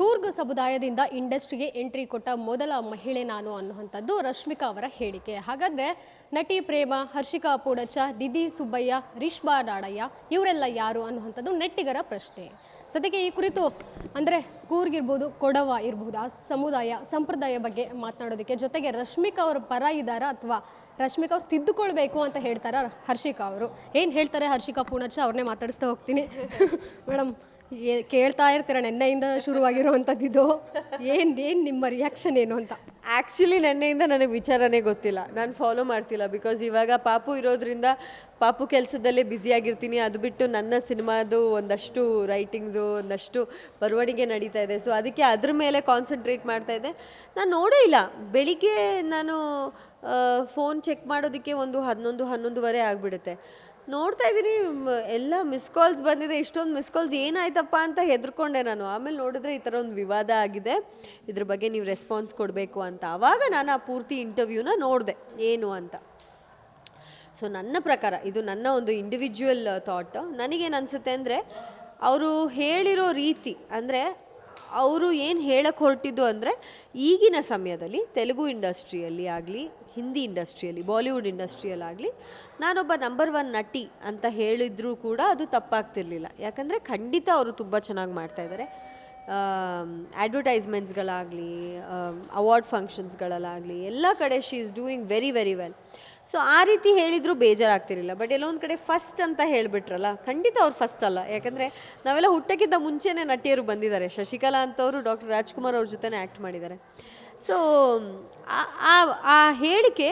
ಕೂರ್ಗ್ ಸಮುದಾಯದಿಂದ ಇಂಡಸ್ಟ್ರಿಗೆ ಎಂಟ್ರಿ ಕೊಟ್ಟ ಮೊದಲ ಮಹಿಳೆ ನಾನು ಅನ್ನುವಂಥದ್ದು ರಶ್ಮಿಕಾ ಅವರ ಹೇಳಿಕೆ. ಹಾಗಾದ್ರೆ ನಟಿ ಪ್ರೇಮ, ಹರ್ಷಿಕಾ ಪೂಡಚ್ಚ ನಿಧಿ ಸುಬ್ಬಯ್ಯ, ರಿಷ್ಬಾ ನಾಡಯ್ಯ, ಇವರೆಲ್ಲ ಯಾರು ಅನ್ನುವಂಥದ್ದು ನೆಟ್ಟಿಗರ ಪ್ರಶ್ನೆ. ಸದ್ಯಕ್ಕೆ ಈ ಕುರಿತು ಅಂದರೆ ಕೂರ್ಗ್ ಇರ್ಬೋದು, ಕೊಡವ ಇರ್ಬೋದು, ಆ ಸಮುದಾಯ, ಸಂಪ್ರದಾಯ ಬಗ್ಗೆ ಮಾತನಾಡೋದಕ್ಕೆ ಜೊತೆಗೆ ರಶ್ಮಿಕಾ ಅವರು ಪರ ಇದ್ದಾರಾ ಅಥವಾ ರಶ್ಮಿಕಾ ಅವ್ರು ತಿದ್ದುಕೊಳ್ಬೇಕು ಅಂತ ಹೇಳ್ತಾರ ಹರ್ಷಿಕಾ ಅವರು? ಏನು ಹೇಳ್ತಾರೆ ಹರ್ಷಿಕಾ ಪೂಣಚ್ಚ ಅವ್ರನ್ನೇ ಮಾತಾಡಿಸ್ತಾ ಹೋಗ್ತೀನಿ. ಮೇಡಮ್ ಕೇಳ್ತಾ ಇರ್ತೀರ ನೆನ್ನೆಯಿಂದ ಶುರುವಾಗಿರುವಂಥದ್ದು ಏನು ಏನು ನಿಮ್ಮ ರಿಯಾಕ್ಷನ್ ಏನು ಅಂತ? ಆ್ಯಕ್ಚುಲಿ ನೆನ್ನೆಯಿಂದ ನನಗೆ ವಿಚಾರನೇ ಗೊತ್ತಿಲ್ಲ. ನಾನು ಫಾಲೋ ಮಾಡ್ತಿಲ್ಲ ಬಿಕಾಸ್ ಇವಾಗ ಪಾಪು ಇರೋದ್ರಿಂದ ಪಾಪು ಕೆಲಸದಲ್ಲೇ ಬ್ಯುಸಿಯಾಗಿರ್ತೀನಿ ಅದು ಬಿಟ್ಟು ನನ್ನ ಸಿನಿಮಾದು ಒಂದಷ್ಟು ರೈಟಿಂಗ್ಸು ಒಂದಷ್ಟು ಬರವಣಿಗೆ ನಡೀತಾ ಇದೆ. ಸೊ ಅದಕ್ಕೆ ಅದ್ರ ಮೇಲೆ ಕಾನ್ಸಂಟ್ರೇಟ್ ಮಾಡ್ತಾ ಇದ್ದೆ. ನಾನು ನೋಡೇ ಇಲ್ಲ. ಬೆಳಿಗ್ಗೆ ನಾನು ಫೋನ್ ಚೆಕ್ ಮಾಡೋದಕ್ಕೆ ಒಂದು ಹನ್ನೊಂದು, ಹನ್ನೊಂದುವರೆ ಆಗಿಬಿಡುತ್ತೆ. ನೋಡ್ತಾ ಇದ್ದೀನಿ ಎಲ್ಲ ಮಿಸ್ ಕಾಲ್ಸ್ ಬಂದಿದೆ, ಇಷ್ಟೊಂದು ಮಿಸ್ ಕಾಲ್ಸ್ ಏನಾಯ್ತಪ್ಪ ಅಂತ ಹೆದರ್ಕೊಂಡೆ ನಾನು. ಆಮೇಲೆ ನೋಡಿದ್ರೆ ಈ ಥರ ಒಂದು ವಿವಾದ ಆಗಿದೆ. ಇದ್ರ ಬಗ್ಗೆ ನೀವು ರೆಸ್ಪಾನ್ಸ್ ಕೊಡಬೇಕು ಅಂತ. ಆವಾಗ ನಾನು ಆ ಪೂರ್ತಿ ಇಂಟರ್ವ್ಯೂನ ನೋಡಿದೆ, ಏನು ಅಂತ. ಸೊ ನನ್ನ ಪ್ರಕಾರ, ಇದು ನನ್ನ ಒಂದು ಇಂಡಿವಿಜುವಲ್ ಥಾಟ್ ನನಗೇನು ಅನಿಸುತ್ತೆ ಅಂದರೆ, ಅವರು ಹೇಳಿರೋ ರೀತಿ, ಅಂದರೆ ಅವರು ಏನು ಹೇಳಕ್ಕೆ ಹೊರಟಿದ್ದು ಅಂದರೆ ಈಗಿನ ಸಮಯದಲ್ಲಿ ತೆಲುಗು ಇಂಡಸ್ಟ್ರಿಯಲ್ಲಿ ಆಗಲಿ, ಹಿಂದಿ ಇಂಡಸ್ಟ್ರಿಯಲ್ಲಿ, ಬಾಲಿವುಡ್ ಇಂಡಸ್ಟ್ರಿಯಲ್ಲಾಗಲಿ ನಾನೊಬ್ಬ ನಂಬರ್ ಒನ್ ನಟಿ ಅಂತ ಹೇಳಿದರೂ ಕೂಡ ಅದು ತಪ್ಪಾಗ್ತಿರ್ಲಿಲ್ಲ. ಯಾಕಂದರೆ ಖಂಡಿತ ಅವರು ತುಂಬ ಚೆನ್ನಾಗಿ ಮಾಡ್ತಾಯಿದ್ದಾರೆ ಅಡ್ವರ್ಟೈಸ್ಮೆಂಟ್ಸ್ಗಳಾಗಲಿ ಅವಾರ್ಡ್ ಫಂಕ್ಷನ್ಸ್ಗಳಲ್ಲಾಗಲಿ ಎಲ್ಲ ಕಡೆ she is doing very very well so ಆ ರೀತಿ ಹೇಳಿದರೂ ಬೇಜಾರಾಗ್ತಿರಲಿಲ್ಲ. ಬಟ್ ಎಲ್ಲೊಂದು ಕಡೆ ಫಸ್ಟ್ ಅಂತ ಹೇಳಿಬಿಟ್ರಲ್ಲ, ಖಂಡಿತ ಅವ್ರು ಫಸ್ಟ್ ಅಲ್ಲ. ಯಾಕಂದರೆ ನಾವೆಲ್ಲ ಹುಟ್ಟಕ್ಕಿಂತ ಮುಂಚೆನೇ ನಟಿಯರು ಬಂದಿದ್ದಾರೆ. ಶಶಿಕಲಾ ಅಂತವರು ಡಾಕ್ಟರ್ ರಾಜ್ಕುಮಾರ್ ಅವ್ರ ಜೊತೆನೇ ಆ್ಯಕ್ಟ್ ಮಾಡಿದ್ದಾರೆ. ಸೊ ಆ ಹೇಳಿಕೆ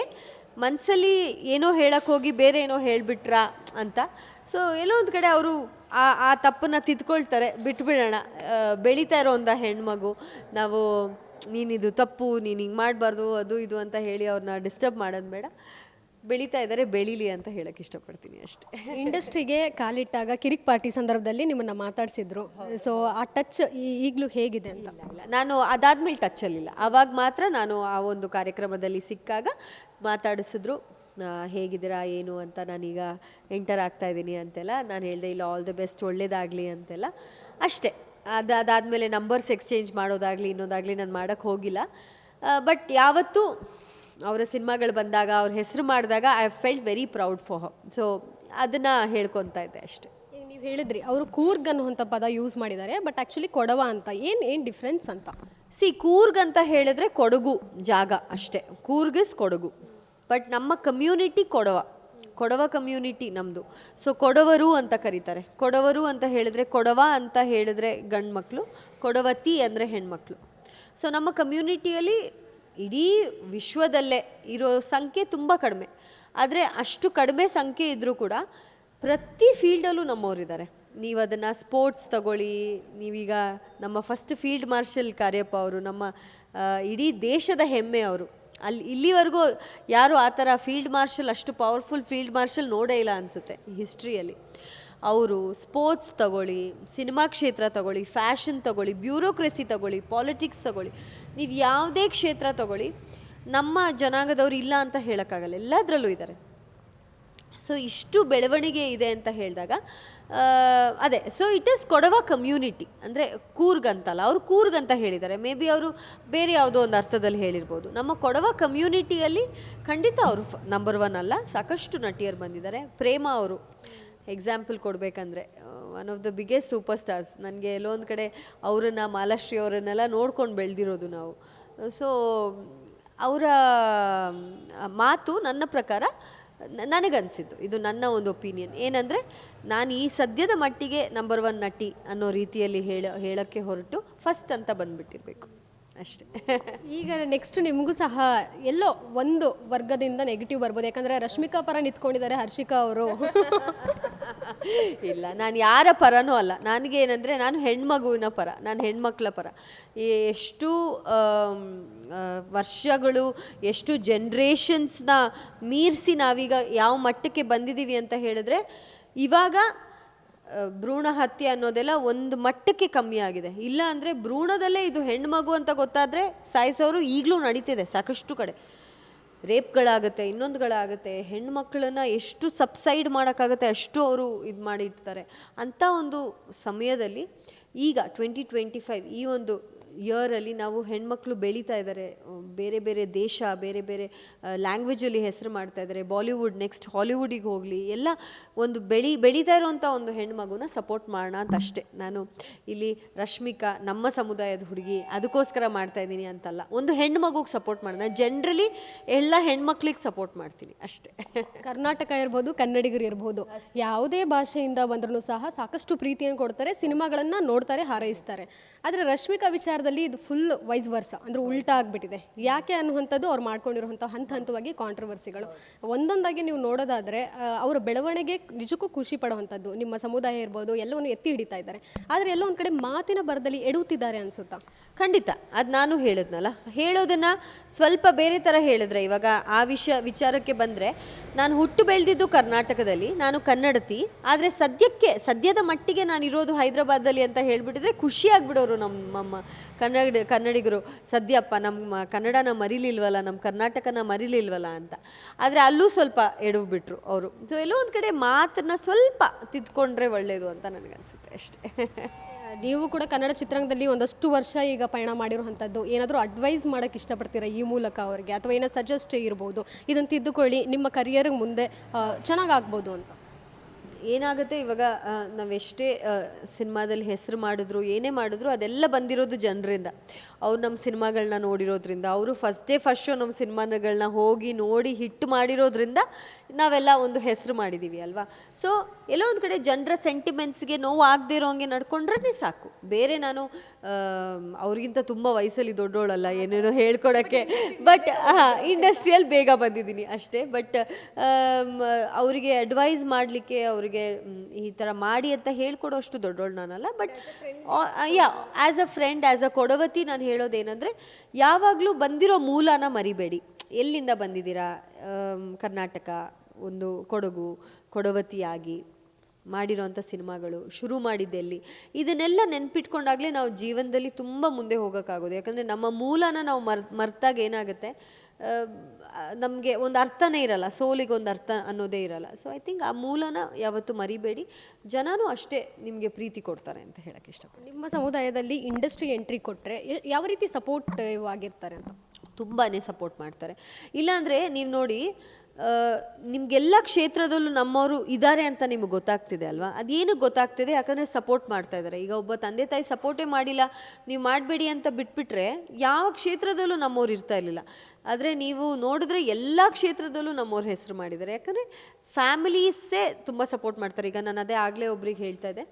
ಮನಸ್ಸಲ್ಲಿ ಏನೋ ಹೇಳಕ್ಕೆ ಹೋಗಿ ಬೇರೆ ಏನೋ ಹೇಳಿಬಿಟ್ರಾ ಅಂತ. ಸೊ ಎಲ್ಲೋ ಒಂದು ಕಡೆ ಅವರು ಆ ಆ ತಪ್ಪನ್ನು ತಿದ್ಕೊಳ್ತಾರೆ. ಬಿಟ್ಬಿಡೋಣ. ಬೆಳೀತಾ ಇರೋ ಒಂದು ಹೆಣ್ಮಗು, ನಾವು ನೀನಿದು ತಪ್ಪು, ನೀನು ಹಿಂಗೆ ಮಾಡಬಾರ್ದು, ಅದು ಇದು ಅಂತ ಹೇಳಿ ಅವ್ರನ್ನ ಡಿಸ್ಟರ್ಬ್ ಮಾಡೋದು ಬೇಡ. ಬೆಳೀತಾ ಇದ್ದಾರೆ ಬೆಳೀಲಿ ಅಂತ ಹೇಳಕ್ಕೆ ಇಷ್ಟಪಡ್ತೀನಿ ಅಷ್ಟೇ. ಇಂಡಸ್ಟ್ರಿಗೆ ಕಾಲಿಟ್ಟಾಗ ಕಿರಿಕ್ ಪಾರ್ಟಿ ಸಂದರ್ಭದಲ್ಲಿ ನಿಮ್ಮನ್ನ ಮಾತಾಡಿಸಿದ್ರು. ಸೊ ಆ ಟಚ್ ಈಗಲೂ ಹೇಗಿದೆ ಅಂತ. ಇಲ್ಲ ನಾನು ಅದಾದ್ಮೇಲೆ ಟಚ್ಚಲ್ಲಿಲ್ಲ ಆವಾಗ ಮಾತ್ರ ನಾನು ಆ ಒಂದು ಕಾರ್ಯಕ್ರಮದಲ್ಲಿ ಸಿಕ್ಕಾಗ ಮಾತಾಡಿಸಿದ್ರು ಹೇಗಿದ್ದೀರಾ ಏನು ಅಂತ ನಾನೀಗ ಎಂಟರ್ ಆಗ್ತಾ ಇದ್ದೀನಿ ಅಂತೆಲ್ಲ. ನಾನು ಹೇಳಿದೆ ಇಲ್ಲ ಆಲ್ ದ ಬೆಸ್ಟ್ ಒಳ್ಳೇದಾಗಲಿ ಅಂತೆಲ್ಲ. ಅಷ್ಟೇ. ಅದು ಅದಾದಮೇಲೆ ನಂಬರ್ಸ್ ಎಕ್ಸ್ಚೇಂಜ್ ಮಾಡೋದಾಗಲಿ ಇನ್ನೊಂದಾಗಲಿ ನಾನು ಮಾಡೋಕ್ಕೆ ಹೋಗಿಲ್ಲ. ಬಟ್ ಯಾವತ್ತೂ ಅವರ ಸಿನಿಮಾಗಳು ಬಂದಾಗ ಅವ್ರ ಹೆಸರು ಮಾಡಿದಾಗ I felt very proud for so ಅದನ್ನು ಹೇಳ್ಕೊತಾ ಇದ್ದೆ ಅಷ್ಟೇ. ನೀವು ಹೇಳಿದ್ರಿ ಅವರು ಕೂರ್ಗ್ ಅನ್ನುವಂಥ ಪದ ಯೂಸ್ ಮಾಡಿದ್ದಾರೆ ಬಟ್ ಆ್ಯಕ್ಚುಲಿ ಕೊಡವ ಅಂತ ಏನು ಏನು ಡಿಫ್ರೆನ್ಸ್ ಅಂತ? ಸಿ ಕೂರ್ಗ್ ಅಂತ ಹೇಳಿದ್ರೆ ಕೊಡಗು ಜಾಗ ಅಷ್ಟೇ. ಕೂರ್ಗ್ ಇಸ್ ಕೊಡಗು. ಬಟ್ ನಮ್ಮ ಕಮ್ಯುನಿಟಿ ಕೊಡವ. ಕೊಡವ ಕಮ್ಯುನಿಟಿ ನಮ್ಮದು ಸೊ ಕೊಡವರು ಅಂತ ಕರೀತಾರೆ. ಕೊಡವರು ಅಂತ ಹೇಳಿದ್ರೆ ಕೊಡವ ಅಂತ ಹೇಳಿದ್ರೆ ಗಂಡು ಮಕ್ಕಳು ಕೊಡವತಿ ಅಂದರೆ ಹೆಣ್ಮಕ್ಳು. ಸೊ ನಮ್ಮ ಕಮ್ಯುನಿಟಿಯಲ್ಲಿ ಇಡೀ ವಿಶ್ವದಲ್ಲೇ ಇರೋ ಸಂಖ್ಯೆ ತುಂಬ ಕಡಿಮೆ. ಆದರೆ ಅಷ್ಟು ಕಡಿಮೆ ಸಂಖ್ಯೆ ಇದ್ದರೂ ಕೂಡ ಪ್ರತಿ ಫೀಲ್ಡಲ್ಲೂ ನಮ್ಮವರಿದ್ದಾರೆ. ನೀವು ಅದನ್ನು ಸ್ಪೋರ್ಟ್ಸ್ ತಗೊಳ್ಳಿ, ನೀವೀಗ ನಮ್ಮ ಫಸ್ಟ್ ಫೀಲ್ಡ್ ಮಾರ್ಷಲ್ ಕಾರ್ಯಪ್ಪ ಅವರು, ನಮ್ಮ ಇಡೀ ದೇಶದ ಹೆಮ್ಮೆ ಅವರು. ಅಲ್ಲಿ, ಇಲ್ಲಿವರೆಗೂ ಯಾರು ಆ ಥರ ಫೀಲ್ಡ್ ಮಾರ್ಷಲ್ ಅಷ್ಟು ಪವರ್ಫುಲ್ ಫೀಲ್ಡ್ ಮಾರ್ಷಲ್ ನೋಡೇ ಇಲ್ಲ ಅನಿಸುತ್ತೆ ಹಿಸ್ಟ್ರಿಯಲ್ಲಿ. ಅವರು ಸ್ಪೋರ್ಟ್ಸ್ ತಗೊಳ್ಳಿ, ಸಿನಿಮಾ ಕ್ಷೇತ್ರ ತಗೊಳ್ಳಿ, ಫ್ಯಾಷನ್ ತಗೊಳ್ಳಿ, ಬ್ಯೂರೋಕ್ರೆಸಿ ತಗೊಳ್ಳಿ, ಪಾಲಿಟಿಕ್ಸ್ ತಗೊಳ್ಳಿ, ನೀವು ಯಾವುದೇ ಕ್ಷೇತ್ರ ತಗೊಳ್ಳಿ, ನಮ್ಮ ಜನಾಂಗದವ್ರು ಇಲ್ಲ ಅಂತ ಹೇಳೋಕ್ಕಾಗಲ್ಲ, ಎಲ್ಲದರಲ್ಲೂ ಇದ್ದಾರೆ. ಸೊ ಇಷ್ಟು ಬೆಳವಣಿಗೆ ಇದೆ ಅಂತ ಹೇಳಿದಾಗ ಅದೇ so it is Kodava community ಅಂದರೆ ಕೂರ್ಗ್ ಅಂತಲ್ಲ, ಅವರು ಕೂರ್ಗ್ ಅಂತ ಹೇಳಿದ್ದಾರೆ. ಮೇ ಬಿ ಅವರು ಬೇರೆ ಯಾವುದೋ ಒಂದು ಅರ್ಥದಲ್ಲಿ ಹೇಳಿರ್ಬೋದು. ನಮ್ಮ ಕೊಡವ ಕಮ್ಯುನಿಟಿಯಲ್ಲಿ ಖಂಡಿತ ಅವರು ನಂಬರ್ ಒನ್ ಅಲ್ಲ, ಸಾಕಷ್ಟು ನಟಿಯರು ಬಂದಿದ್ದಾರೆ. ಪ್ರೇಮ ಅವರು example ಕೊಡಬೇಕಂದ್ರೆ one of the biggest super stars ನನಗೆ ಎಲ್ಲೊಂದು ಕಡೆ ಅವರನ್ನು, ಮಾಲಾಶ್ರೀ ಅವರನ್ನೆಲ್ಲ ನೋಡ್ಕೊಂಡು ಬೆಳೆದಿರೋದು ನಾವು. ಸೊ ಅವರ ಮಾತು ನನ್ನ ಪ್ರಕಾರ ನನಗನ್ಸಿದ್ದು. ಇದು ನನ್ನ ಒಂದು ಒಪಿನಿಯನ್ ಏನಂದರೆ, ನಾನು ಈ ಸದ್ಯದ ಮಟ್ಟಿಗೆ ನಂಬರ್ ಒನ್ ನಟಿ ಅನ್ನೋ ರೀತಿಯಲ್ಲಿ ಹೇಳ, ಹೇಳೋಕ್ಕೆ ಹೊರಟು ಫಸ್ಟ್ ಅಂತ ಬಂದ್ಬಿಟ್ಟಿರ್ಬೇಕು. ಅಷ್ಟೇ. ಈಗ ನೆಕ್ಸ್ಟ್ ನಿಮಗೂ ಸಹ ಎಲ್ಲೋ ಒಂದು ವರ್ಗದಿಂದ ನೆಗೆಟಿವ್ ಬರ್ಬೋದು. ಯಾಕಂದ್ರೆ ರಶ್ಮಿಕಾ ಪರ ನಿಂತ್ಕೊಂಡಿದ್ದಾರೆ ಹರ್ಷಿಕಾ ಅವರು. ಇಲ್ಲ ನಾನು ಯಾರ ಪರನೂ ಅಲ್ಲ. ನನಗೆ ಏನಂದ್ರೆ ನಾನು ಹೆಣ್ಮಗುವಿನ ಪರ ನಾನು ಹೆಣ್ಮಕ್ಳ ಪರ. ಎಷ್ಟು ಆಮ್, ಆ, ವರ್ಷಗಳು ಎಷ್ಟು ಜನ್ರೇಷನ್ಸ್ನ ಮೀರಿಸಿ ನಾವೀಗ ಯಾವ ಮಟ್ಟಕ್ಕೆ ಬಂದಿದ್ದೀವಿ ಅಂತ ಹೇಳಿದ್ರೆ ಇವಾಗ ಭ್ರೂಣ ಹತ್ಯೆ ಅನ್ನೋದೆಲ್ಲ ಒಂದು ಮಟ್ಟಕ್ಕೆ ಕಮ್ಮಿ ಆಗಿದೆ. ಇಲ್ಲ ಅಂದರೆ ಭ್ರೂಣದಲ್ಲೇ ಇದು ಹೆಣ್ಮಗು ಅಂತ ಗೊತ್ತಾದರೆ ಸಾಯಿಸೋರು ಈಗಲೂ ನಡೀತಿದೆ ಸಾಕಷ್ಟು ಕಡೆ. ರೇಪ್ಗಳಾಗುತ್ತೆ, ಇನ್ನೊಂದುಗಳಾಗುತ್ತೆ, ಹೆಣ್ಮಕ್ಳನ್ನ ಎಷ್ಟು ಸಬ್ಸೈಡ್ ಮಾಡೋಕ್ಕಾಗುತ್ತೆ ಅಷ್ಟು ಅವರು ಇದು ಮಾಡಿ ಇಡ್ತಾರೆ ಅಂಥ ಒಂದು ಸಮಯದಲ್ಲಿ ಈಗ ಟ್ವೆಂಟಿ ಟ್ವೆಂಟಿ ಫೈವ್ ಈ ಒಂದು ಇಯರಲ್ಲಿ ನಾವು ಹೆಣ್ಮಕ್ಳು ಬೆಳೀತಾ ಇದ್ದಾರೆ. ಬೇರೆ ಬೇರೆ ದೇಶ ಬೇರೆ ಬೇರೆ ಲ್ಯಾಂಗ್ವೇಜಲ್ಲಿ ಹೆಸರು ಮಾಡ್ತಾ ಇದ್ದಾರೆ. ಬಾಲಿವುಡ್ ನೆಕ್ಸ್ಟ್ ಹಾಲಿವುಡಿಗೆ ಹೋಗಲಿ ಎಲ್ಲ ಒಂದು ಬೆಳಿ ಬೆಳೀತಾ ಇರೋವಂಥ ಒಂದು ಹೆಣ್ಮಗುನ ಸಪೋರ್ಟ್ ಮಾಡೋಣ ಅಂತ ಅಷ್ಟೇ. ನಾನು ಇಲ್ಲಿ ರಶ್ಮಿಕಾ ನಮ್ಮ ಸಮುದಾಯದ ಹುಡುಗಿ ಅದಕ್ಕೋಸ್ಕರ ಮಾಡ್ತಾ ಇದ್ದೀನಿ ಅಂತಲ್ಲ. ಒಂದು ಹೆಣ್ಣು ಮಗುಗೆ ಸಪೋರ್ಟ್ ಮಾಡೋಣ ಜನ್ರಲಿ ಎಲ್ಲ ಹೆಣ್ಮಕ್ಳಿಗೆ ಸಪೋರ್ಟ್ ಮಾಡ್ತೀನಿ ಅಷ್ಟೇ. ಕರ್ನಾಟಕ ಇರ್ಬೋದು ಕನ್ನಡಿಗರು ಇರ್ಬೋದು ಯಾವುದೇ ಭಾಷೆಯಿಂದ ಬಂದ್ರೂ ಸಹ ಸಾಕಷ್ಟು ಪ್ರೀತಿಯನ್ನು ಕೊಡ್ತಾರೆ ಸಿನಿಮಾಗಳನ್ನು ನೋಡ್ತಾರೆ ಹಾರೈಸ್ತಾರೆ. ಆದರೆ ರಶ್ಮಿಕಾ ವಿಚಾರದಲ್ಲಿ ಇದು ಫುಲ್ ವೈಸ್ ವರ್ಸ ಅಂದ್ರೆ ಉಲ್ಟಾ ಆಗ್ಬಿಟ್ಟಿದೆ. ಯಾಕೆ ಅನ್ನುವಂಥದ್ದು ಅವ್ರು ಮಾಡ್ಕೊಂಡಿರುವಂಥ ಹಂತ ಹಂತವಾಗಿ ಕಾಂಟ್ರವರ್ಸಿಗಳು ಒಂದೊಂದಾಗಿ ನೀವು ನೋಡೋದಾದ್ರೆ ಅವರ ಬೆಳವಣಿಗೆ ನಿಜಕ್ಕೂ ಖುಷಿ ಪಡುವಂಥದ್ದು. ನಿಮ್ಮ ಸಮುದಾಯ ಇರ್ಬೋದು, ಎಲ್ಲವನ್ನು ಎತ್ತಿ ಹಿಡಿತಾ ಇದ್ದಾರೆ. ಆದರೆ ಎಲ್ಲೋ ಒಂದು ಕಡೆ ಮಾತಿನ ಬರದಲ್ಲಿ ಎಡುತ್ತಿದ್ದಾರೆ ಅನ್ಸುತ್ತಾ? ಖಂಡಿತ. ಅದು ನಾನು ಹೇಳಿದ್ನಲ್ಲ. ಹೇಳೋದನ್ನ ಸ್ವಲ್ಪ ಬೇರೆ ಥರ ಹೇಳಿದ್ರೆ, ಇವಾಗ ಆ ವಿಷಯ, ವಿಚಾರಕ್ಕೆ ಬಂದರೆ, ನಾನು ಹುಟ್ಟು ಬೆಳೆದಿದ್ದು ಕರ್ನಾಟಕದಲ್ಲಿ, ನಾನು ಕನ್ನಡತಿ, ಆದರೆ ಸದ್ಯಕ್ಕೆ, ಸದ್ಯದ ಮಟ್ಟಿಗೆ ನಾನು ಇರೋದು ಹೈದರಾಬಾದಲ್ಲಿ ಅಂತ ಹೇಳ್ಬಿಟ್ಟಿದ್ರೆ ಖುಷಿ ಆಗ್ಬಿಡೋರು ನಮ್ಮ ಕನ್ನಡ, ಕನ್ನಡಿಗರು, ಸದ್ಯಪ್ಪ ನಮ್ಮ ಕನ್ನಡನ ಮರಿಲಿಲ್ವಲ್ಲ, ನಮ್ಮ ಕರ್ನಾಟಕನ ಮರಿಲಿಲ್ವಲ್ಲ ಅಂತ. ಆದರೆ ಅಲ್ಲೂ ಸ್ವಲ್ಪ ಎಡವು ಬಿಟ್ರು ಅವರು. ಸೊ ಎಲ್ಲೋ ಒಂದು ಕಡೆ ಮಾತನ್ನ ಸ್ವಲ್ಪ ತಿದ್ಕೊಂಡ್ರೆ ಒಳ್ಳೆಯದು ಅಂತ ನನಗನ್ಸುತ್ತೆ ಅಷ್ಟೇ. ನೀವು ಕೂಡ ಕನ್ನಡ ಚಿತ್ರರಂಗದಲ್ಲಿ ಒಂದಷ್ಟು ವರ್ಷ ಈಗ ಪಯಣ ಮಾಡಿರುವಂಥದ್ದು. ಏನಾದರೂ ಅಡ್ವೈಸ್ ಮಾಡೋಕ್ಕೆ ಇಷ್ಟಪಡ್ತೀರಾ ಈ ಮೂಲಕ ಅವರಿಗೆ? ಅಥವಾ ಏನೋ ಸಜೆಸ್ಟ್ ಇರ್ಬೋದು. ಇದನ್ನು ತಿದ್ದುಕೊಳ್ಳಿ, ನಿಮ್ಮ ಕರಿಯರ್ಗೆ ಮುಂದೆ ಚೆನ್ನಾಗಾಗ್ಬೋದು ಅಂತ. ಏನಾಗುತ್ತೆ? ಇವಾಗ ನಾವೆಷ್ಟೇ ಸಿನಿಮಾದಲ್ಲಿ ಹೆಸರು ಮಾಡಿದ್ರು, ಏನೇ ಮಾಡಿದ್ರು, ಅದೆಲ್ಲ ಬಂದಿರೋದು ಜನರಿಂದ. ಅವ್ರು ನಮ್ಮ ಸಿನಿಮಾಗಳನ್ನ ನೋಡಿರೋದ್ರಿಂದ, ಅವರು ಫಸ್ಟ್ ಡೇ ಫಸ್ಟ್ ಶೋ ನಮ್ಮ ಸಿನಿಮಾಗಳನ್ನ ಹೋಗಿ ನೋಡಿ, ಹಿಟ್ ಮಾಡಿರೋದ್ರಿಂದ ನಾವೆಲ್ಲ ಒಂದು ಹೆಸರು ಮಾಡಿದ್ದೀವಿ ಅಲ್ವಾ? ಸೊ ಎಲ್ಲೋ ಒಂದು ಕಡೆ ಜನರ ಸೆಂಟಿಮೆಂಟ್ಸ್ಗೆ ನೋವು ಆಗದೆ ಇರೋಂಗೆ ನಡ್ಕೊಂಡ್ರೆ ಸಾಕು. ಬೇರೆ ನಾನು ಅವ್ರಿಗಿಂತ ತುಂಬ ವಯಸ್ಸಲ್ಲಿ ದೊಡ್ಡೋಳಲ್ಲ, ಏನೇನೋ ಹೇಳ್ಕೊಡೋಕ್ಕೆ. ಬಟ್ ಇಂಡಸ್ಟ್ರಿಯಲ್ ಬೇಗ ಬಂದಿದ್ದೀನಿ ಅಷ್ಟೇ. ಬಟ್ ಅವರಿಗೆ ಅಡ್ವೈಸ್ ಮಾಡಲಿಕ್ಕೆ, ಅವರಿಗೆ ಈ ಥರ ಮಾಡಿ ಅಂತ ಹೇಳ್ಕೊಡೋ ಅಷ್ಟು ದೊಡ್ಡೋಳು ನಾನಲ್ಲ. But ya as a friend as a ಕೊಡವತಿ ನಾನು ಹೇಳೋದೇನೆಂದರೆ, ಯಾವಾಗಲೂ ಬಂದಿರೋ ಮೂಲನ ಮರಿಬೇಡಿ. ಎಲ್ಲಿಂದ ಬಂದಿದ್ದೀರಾ? ಕರ್ನಾಟಕ, ಒಂದು ಕೊಡಗು, ಕೊಡವತಿಯಾಗಿ. ಮಾಡಿರೋಂಥ ಸಿನಿಮಾಗಳು ಶುರು ಮಾಡಿದ್ದೆಲ್ಲಿ. ಇದನ್ನೆಲ್ಲ ನೆನ್ಪಿಟ್ಕೊಂಡಾಗಲೇ ನಾವು ಜೀವನದಲ್ಲಿ ತುಂಬ ಮುಂದೆ ಹೋಗೋಕ್ಕಾಗೋದು. ಯಾಕಂದರೆ ನಮ್ಮ ಮೂಲನ ನಾವು ಮರ್ ಮರ್ತಾಗ ಏನಾಗುತ್ತೆ? ನಮಗೆ ಒಂದು ಅರ್ಥನೇ ಇರಲ್ಲ. ಸೋಲಿಗೆ ಒಂದು ಅರ್ಥ ಅನ್ನೋದೇ ಇರಲ್ಲ. ಸೊ ಐ ಥಿಂಕ್ ಆ ಮೂಲನ ಯಾವತ್ತೂ ಮರಿಬೇಡಿ. ಜನನೂ ಅಷ್ಟೇ ನಿಮಗೆ ಪ್ರೀತಿ ಕೊಡ್ತಾರೆ ಅಂತ ಹೇಳಕ್ಕೆ ಇಷ್ಟಪಡ್ತೀನಿ. ನಿಮ್ಮ ಸಮುದಾಯದಲ್ಲಿ ಇಂಡಸ್ಟ್ರಿ ಎಂಟ್ರಿ ಕೊಟ್ಟರೆ ಯಾವ ರೀತಿ ಸಪೋರ್ಟಿವ್ ಆಗಿರ್ತಾರೆ ಅಂತ? ತುಂಬಾ ಸಪೋರ್ಟ್ ಮಾಡ್ತಾರೆ. ಇಲ್ಲಾಂದರೆ ನೀವು ನೋಡಿ ನಿಮ್ಗೆಲ್ಲ ಕ್ಷೇತ್ರದಲ್ಲೂ ನಮ್ಮವರು ಇದ್ದಾರೆ ಅಂತ ನಿಮ್ಗೆ ಗೊತ್ತಾಗ್ತಿದೆ ಅಲ್ವಾ? ಅದೇನು ಗೊತ್ತಾಗ್ತಿದೆ? ಯಾಕಂದರೆ ಸಪೋರ್ಟ್ ಮಾಡ್ತಾ ಇದ್ದಾರೆ. ಈಗ ಒಬ್ಬ ತಂದೆ ತಾಯಿ ಸಪೋರ್ಟೇ ಮಾಡಿಲ್ಲ, ನೀವು ಮಾಡಬೇಡಿ ಅಂತ ಬಿಟ್ಬಿಟ್ರೆ ಯಾವ ಕ್ಷೇತ್ರದಲ್ಲೂ ನಮ್ಮವ್ರು ಇರ್ತಾ ಇರಲಿಲ್ಲ. ಆದರೆ ನೀವು ನೋಡಿದ್ರೆ ಎಲ್ಲ ಕ್ಷೇತ್ರದಲ್ಲೂ ನಮ್ಮವ್ರ ಹೆಸರು ಮಾಡಿದ್ದಾರೆ. ಯಾಕಂದರೆ ಫ್ಯಾಮಿಲೀಸೇ ತುಂಬ ಸಪೋರ್ಟ್ ಮಾಡ್ತಾರೆ. ಈಗ ನಾನು ಅದೇ ಆಗಲೇ ಒಬ್ರಿಗೆ ಹೇಳ್ತಾ ಇದ್ದೆ.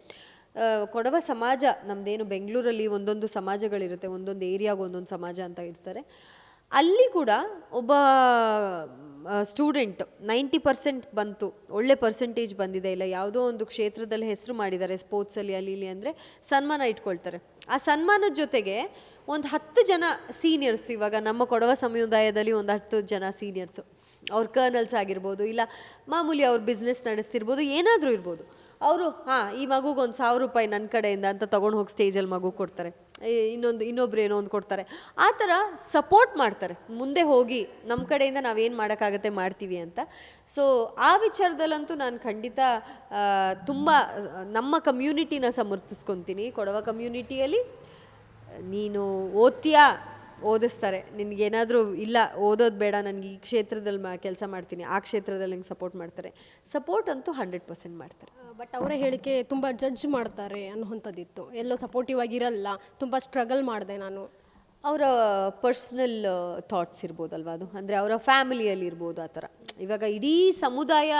ಕೊಡವ ಸಮಾಜ ನಮ್ಮದೇನು ಬೆಂಗಳೂರಲ್ಲಿ ಒಂದೊಂದು ಸಮಾಜಗಳಿರುತ್ತೆ, ಒಂದೊಂದು ಏರಿಯಾಗೆ ಒಂದೊಂದು ಸಮಾಜ ಅಂತ ಇರ್ತಾರೆ ಅಲ್ಲಿ ಕೂಡ ಒಬ್ಬ ಸ್ಟೂಡೆಂಟ್ ನೈಂಟಿ ಪರ್ಸೆಂಟ್ ಬಂತು. ಒಳ್ಳೆ ಪರ್ಸೆಂಟೇಜ್ ಬಂದಿದೆ. ಇಲ್ಲ, ಯಾವುದೋ ಒಂದು ಕ್ಷೇತ್ರದಲ್ಲಿ ಹೆಸರು ಮಾಡಿದ್ದಾರೆ ಸ್ಪೋರ್ಟ್ಸಲ್ಲಿ ಅಲ್ಲಿ ಇಲ್ಲಿ ಅಂದರೆ ಸನ್ಮಾನ ಇಟ್ಕೊಳ್ತಾರೆ. ಆ ಸನ್ಮಾನದ ಜೊತೆಗೆ ಒಂದು ಹತ್ತು ಜನ ಸೀನಿಯರ್ಸ್ ಇವಾಗ ನಮ್ಮ ಕೊಡವ ಸಮುದಾಯದಲ್ಲಿ ಒಂದು ಹತ್ತು ಜನ ಸೀನಿಯರ್ಸು ಅವ್ರ ಕರ್ನಲ್ಸ್ ಆಗಿರ್ಬೋದು, ಇಲ್ಲ ಮಾಮೂಲಿ ಅವ್ರ ಬಿಸ್ನೆಸ್ ನಡೆಸ್ತಿರ್ಬೋದು, ಏನಾದರೂ ಇರ್ಬೋದು. ಅವರು, ಹಾಂ, ಈ ಮಗುಗೆ ಒಂದು ಸಾವಿರ ರೂಪಾಯಿ ನನ್ನ ಕಡೆಯಿಂದ ಅಂತ ತೊಗೊಂಡು ಹೋಗಿ ಸ್ಟೇಜಲ್ಲಿ ಮಗು ಕೊಡ್ತಾರೆ. ಇನ್ನೊಂದು, ಇನ್ನೊಬ್ರು ಏನೋ ಒಂದು ಕೊಡ್ತಾರೆ. ಆ ಥರ ಸಪೋರ್ಟ್ ಮಾಡ್ತಾರೆ. ಮುಂದೆ ಹೋಗಿ ನಮ್ಮ ಕಡೆಯಿಂದ ನಾವೇನು ಮಾಡೋಕ್ಕಾಗತ್ತೆ ಮಾಡ್ತೀವಿ ಅಂತ. ಸೊ ಆ ವಿಚಾರದಲ್ಲಂತೂ ನಾನು ಖಂಡಿತ ತುಂಬ, ನಮ್ಮ ಕಮ್ಯುನಿಟಿನ ಸಮರ್ಥಿಸ್ಕೊತೀನಿ. ಕೊಡವ ಕಮ್ಯುನಿಟಿಯಲ್ಲಿ ನೀನು ಓದ್ತೀಯಾ? ಓದಿಸ್ತಾರೆ. ನಿನಗೇನಾದರೂ ಇಲ್ಲ ಓದೋದು ಬೇಡ ನನಗೆ ಈ ಕ್ಷೇತ್ರದಲ್ಲಿ ಮಾ ಕೆಲಸ ಮಾಡ್ತೀನಿ ಆ ಕ್ಷೇತ್ರದಲ್ಲಿ ನಂಗೆ ಸಪೋರ್ಟ್ ಮಾಡ್ತಾರೆ. ಸಪೋರ್ಟ್ ಅಂತೂ ಹಂಡ್ರೆಡ್ ಪರ್ಸೆಂಟ್ ಮಾಡ್ತಾರೆ. ಬಟ್ ಅವರ ಹೇಳಿಕೆ ತುಂಬ ಜಡ್ಜ್ ಮಾಡ್ತಾರೆ ಅನ್ನುವಂಥದ್ದಿತ್ತು. ಎಲ್ಲೋ ಸಪೋರ್ಟಿವ್ ಆಗಿರಲ್ಲ ತುಂಬ ಸ್ಟ್ರಗಲ್ ಮಾಡಿದೆ ನಾನು. ಅವರ ಪರ್ಸ್ನಲ್ ಥಾಟ್ಸ್ ಇರ್ಬೋದಲ್ವ ಅದು? ಅಂದರೆ ಅವರ ಫ್ಯಾಮಿಲಿಯಲ್ಲಿ ಇರ್ಬೋದು ಆ ಥರ. ಇವಾಗ ಇಡೀ ಸಮುದಾಯ